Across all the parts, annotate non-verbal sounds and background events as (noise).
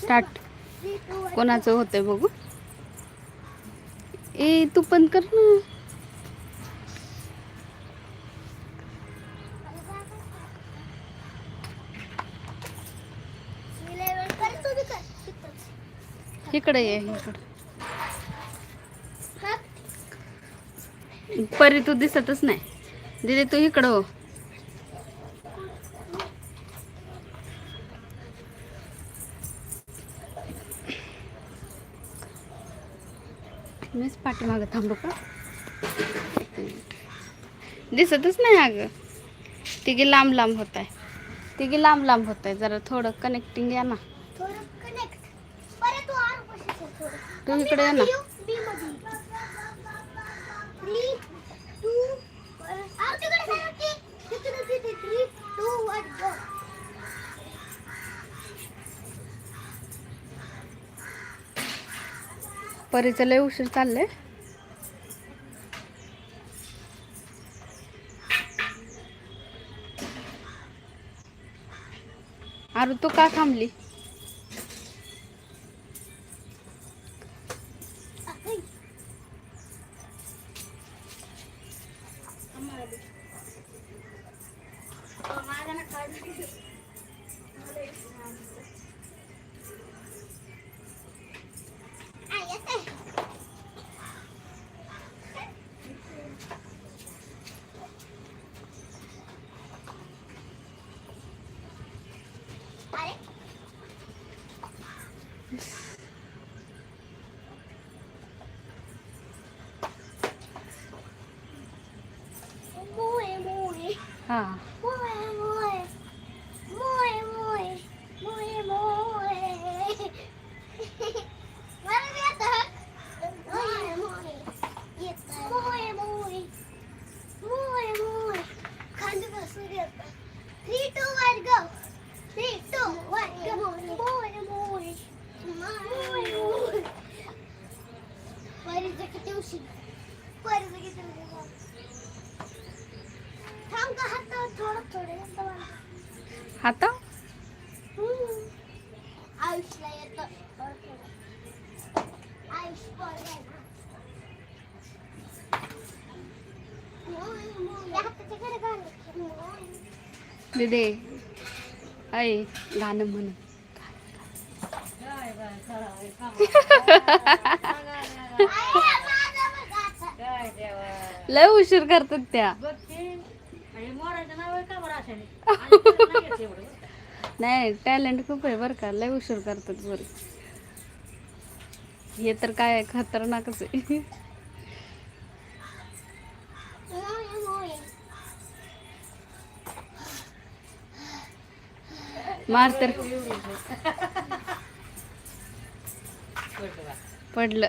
Start कोणाचं होतंय बघू. ए तू पण कर ना. इकडे ये इकडे. परी तू दिसतच नाही. दिदी तू इकडं हो. पाठीमागं थांबू का? दिसतच नाही अगं. तिघी लांब लांब होत आहे तिघी लांब लांब होत आहे जरा थोडं कनेक्टिंग या ना. तू इकडे ये ना. परीचं लय उशीर चाललंय. अरे तू का थांबली? हा Three, two, one, go. थोडं हाता आयुषला येतं थोडं थोडं. आयुष पोरगं आहे ना. या हाताच्या कडे घाल. दिदे ऐ गाणं म्हण आई, माझं बघ आता. लय उशीर करतात त्या. नाही टॅलेंट खूप आहे बरं का. लय उशीर करतात बरं. हे तर काय खतरनाकच आहे. मार तर. पडलं.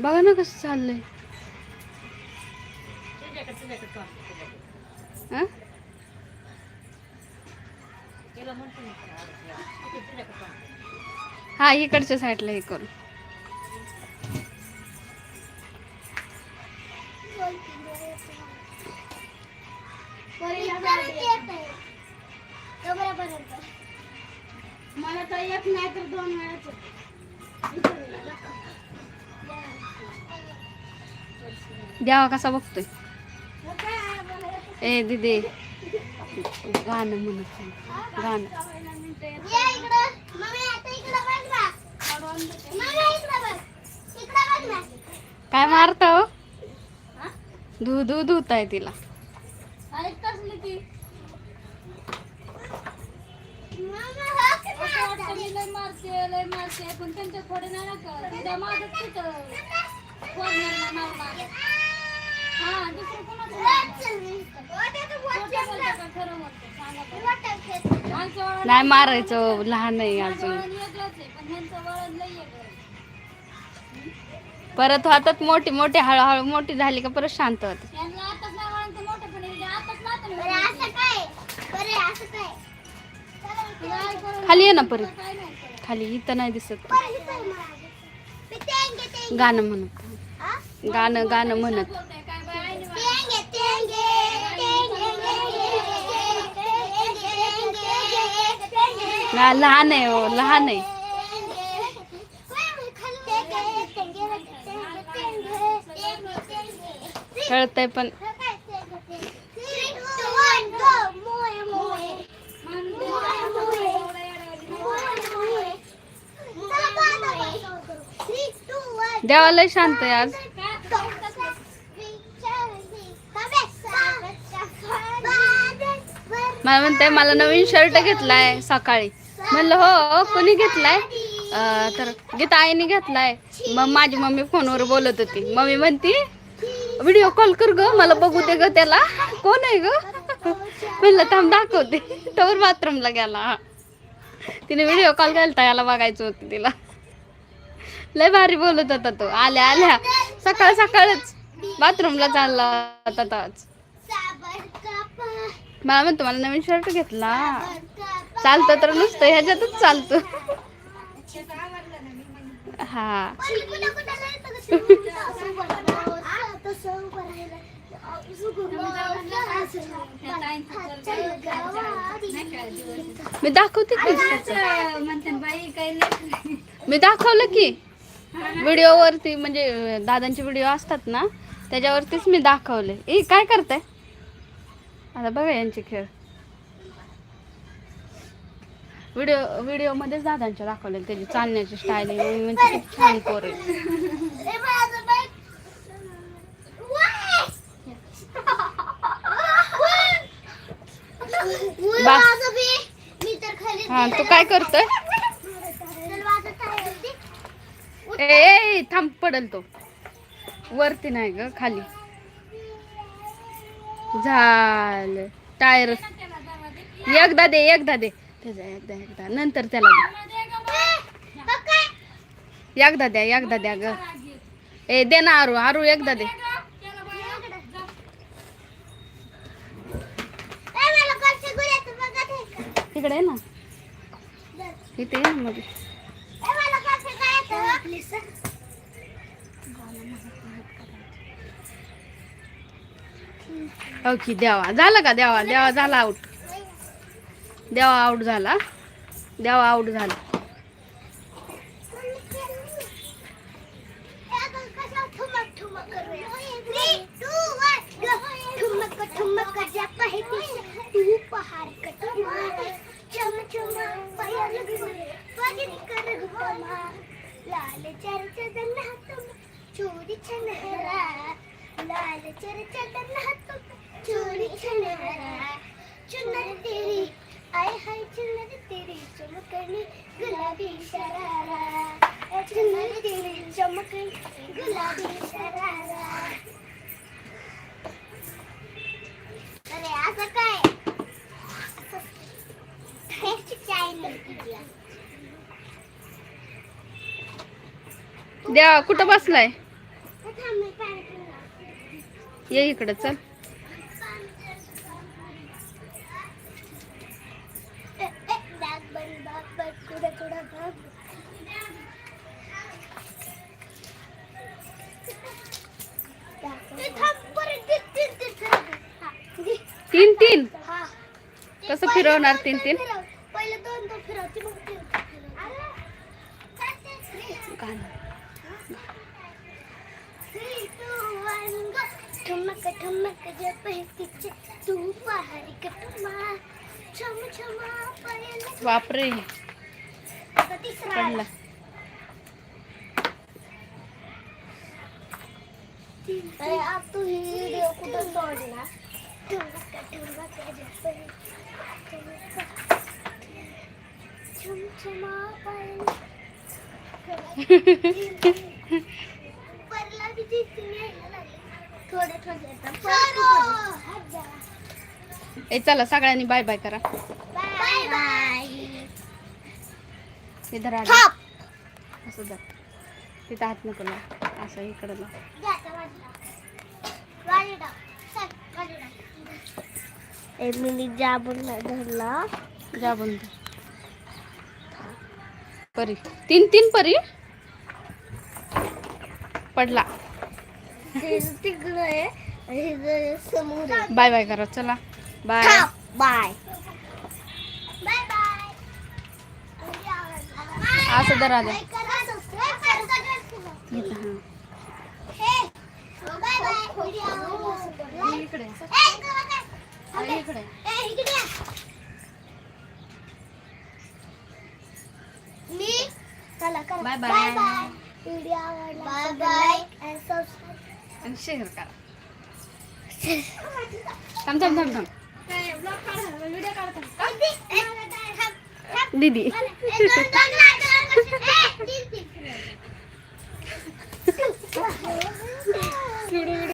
बघा ना कसं चाललंय हा? इकडच्या साईडला हे करू द्यावा हो, कसा बघतोय? ए दिदी. गाणं म्हणत गाणं. काय मारत? धू धू धुत आहे तिला पण त्यांच्या थोडे नाही नाही. नाही मारायचं लहान माझं अजून. परत होतात मोठी मोठी हळूहळू मोठी झाली का परत शांत होत नाही? खाली ये ना परत नाही. खाली इथं नाही दिसत गाणं म्हणत? गाणं गाणं म्हणत ना लहान आहे हो लहान आहे. कळतंय पण. देवा लय शांत आहे आज. मला म्हणते मला नवीन शर्ट घेतलाय सकाळी. म्हणलं हो, हो कोणी घेतलाय? तर गीता आईने घेतलाय. मग माझी मम्मी फोनवर बोलत होती. मम्मी म्हणती व्हिडिओ कॉल कर ग मला बघू दे ग त्याला. कोण आहे ग? म्हणलं थांब दाखवते. तर बाथरूमला गेला तिने व्हिडिओ कॉल केलता याला बघायचं होतं तिला. लय भारी बोलत होता तो. आल्या आल्या. सकाळ सकाळच. बाथरूमला चालला होता तो मला म्हणतो मला नवीन शर्ट घेतला. चालतं तर नुसतं ह्याच्यातच चालतं. हा. मी दाखवते की? मी दाखवलं की? व्हिडिओवरती म्हणजे दादांचे व्हिडिओ असतात ना त्याच्यावरतीच मी दाखवले. ए काय करताय? आता बघा यांचे खेळ. व्हिडिओ व्हिडिओमध्येच दादांच्या दाखवले त्याची चालण्याची स्टाईल म्हणजे खूप छान पोर हा तू काय करतोय? ए, थांब पडल तो. वरती नाही ग खाली. झालं. टायर. एकदा दे एकदा दे. त्याचा एकदा एकदा. नंतर त्याला दे. एकदा द्या एकदा द्या ग. ए दे ना आरू. आरू एकदा दे. तिकडे ना. इथे ये ना मध्ये हो ओके देवा. झालं का देवा? देवा झाला आऊट देवा आऊट झाला. देवा आऊट झाला. लाल चोरी छनहरा लाल चोरी छनहरा चुनर तेरी आय हाय चुनर तेरी चमकनी गुलाबी शरारा। चुनर तेरी चमकनी गुलाबी शरारा। अरे असं काय? ह्याची कुठं बसलाय? फिरव. हा, दे. तीन तीन. कसं फिरवणार तीन तीन ठमक बहकीचे तू वाहरिक ठमा छम छमा पायल बापरे आता तिसरा पडला अरे आप तू ही व्हिडिओ कुठं सोडला ठमक ठमक ठमक छम छमा पायल (laughs) परला भी जिसने थोडे थोडे. ए चला सगळ्यांनी बाय बाय करा. बाय बाय इधर आ असं जा. तिथं हात नको ना असं इकडं ना एमिली जाबून धरला जा बंद परी. तीन तीन परी. पडला तिकडं आहे आणि हे समोर आहे बाय बाय करा चला बाय बाय बाय बाय असं धरा द्या बाय इथं हां इकडे इकडे मी चला करा Bye bye. Bye bye video आवडला बाय बाय आणि सबस्क्राईब आणि शेअर करा थांब थांब थांब थांब व्हिडिओ काढतो दीदी दीदी